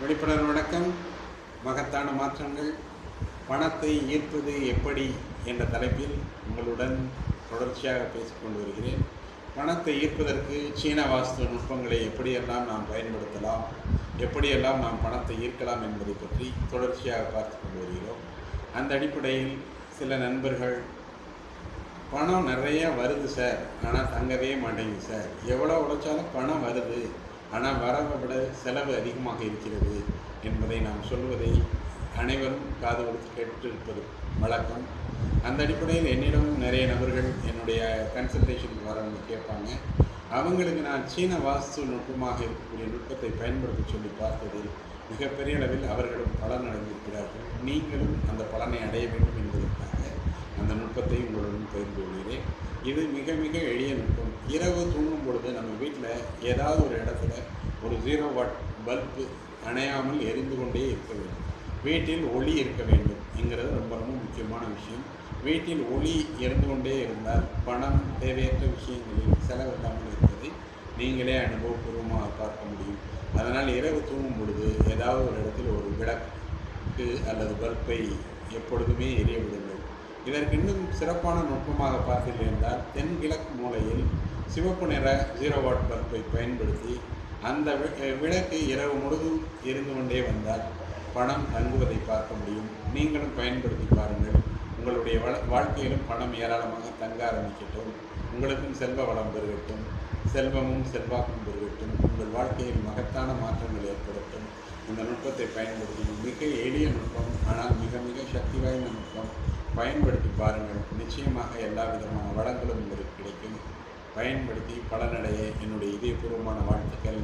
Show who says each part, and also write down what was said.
Speaker 1: வெளிப்படர் வணக்கம். மகத்தான மாற்றங்கள். பணத்தை ஈர்ப்பது எப்படி என்ற தலைப்பில் உங்களுடன் தொடர்ச்சியாக பேசிக்கொண்டு வருகிறேன். பணத்தை ஈர்ப்பதற்கு சீன வாஸ்து நுட்பங்களை எப்படியெல்லாம் நாம் பயன்படுத்தலாம் எப்படியெல்லாம் நாம் பணத்தை ஈர்க்கலாம் என்பதை பற்றி தொடர்ச்சியாக பார்த்து கொண்டு வருகிறோம். அந்த அடிப்படையில் சில நண்பர்கள் பணம் நிறைய வருது சார். ஆனால் தங்கவே மாட்டேங்குது சார். எவ்வளோ உழைச்சாலும் பணம் வருது. ஆனால் வரவை விட செலவு அதிகமாக இருக்கிறது என்பதை நாம் சொல்வதை அனைவரும் காது கொடுத்து கேட்டிருப்பது வழக்கம். அந்த அடிப்படையில் என்னிடம் நிறைய நபர்கள் என்னுடைய கன்சல்டேஷனுக்கு வரவங்க கேட்பாங்க. அவங்களுக்கு நான் சீன வாஸ்து நுட்பமாக இருக்கக்கூடிய நுட்பத்தை பயன்படுத்த சொல்லி பார்த்ததில் மிகப்பெரிய அளவில் அவர்களும் பலன் அடைந்திருக்கிறார்கள் நீங்களும் அந்த பலனை அடைய வேண்டும் என்பதற்காக அந்த நுட்பத்தை உங்களுடன் பகிர்ந்து கொள்கிறேன். இது மிக மிக எளிய நுட்பம். இரவு தூங்கும் பொழுது நம்ம வீட்டில் ஏதாவது ஒரு இடத்துல ஒரு ஜீரோ வாட் பல்பு அணையாமல் எரிந்து கொண்டே இருக்க வேண்டும். வீட்டில் ஒளி இருக்க வேண்டும் என்கிறது ரொம்ப ரொம்ப முக்கியமான விஷயம். வீட்டில் ஒளி இருந்து கொண்டே இருந்தால் பணம் தேவையற்ற விஷயங்களில் செலவில்லாமல் இருப்பதை நீங்களே அனுபவபூர்வமாக பார்க்க முடியும். அதனால் இரவு தூங்கும் பொழுது ஏதாவது ஒரு இடத்தில் ஒரு விளக்கு அல்லது பல்பை எப்பொழுதுமே எரிய விடுங்கள். இதற்கு இன்னும் சிறப்பான நுட்பமாக பார்த்தீர்கள் என்றால் தென்கிழக்கு மூலையில் சிவப்பு நிற ஜீரோ வாட் பல்பை பயன்படுத்தி அந்த விளக்கு இரவு முழுதும் இருந்து கொண்டே வந்தால் பணம் தங்குவதை பார்க்க முடியும். நீங்களும் பயன்படுத்தி பாருங்கள். உங்களுடைய வள வாழ்க்கையிலும் பணம் ஏராளமாக தங்க ஆரம்பிக்கட்டும். உங்களுக்கும் செல்வ வளம் பெருகட்டும். செல்வமும் செல்வாக்கும் பெருகட்டும். உங்கள் வாழ்க்கையில் மகத்தான மாற்றங்கள் ஏற்படட்டும். இந்த நுட்பத்தை பயன்படுத்தி மிக எளிய நுட்பம் ஆனால் மிக மிக சக்தி வாய்ந்த நுட்பம் பயன்படுத்தி பாருங்கள். நிச்சயமாக எல்லா விதமான வளங்களும் உங்களுக்கு கிடைக்கும். பயன்படுத்தி பலனடைய என்னுடைய இதயபூர்வமான வாழ்த்துக்கள்.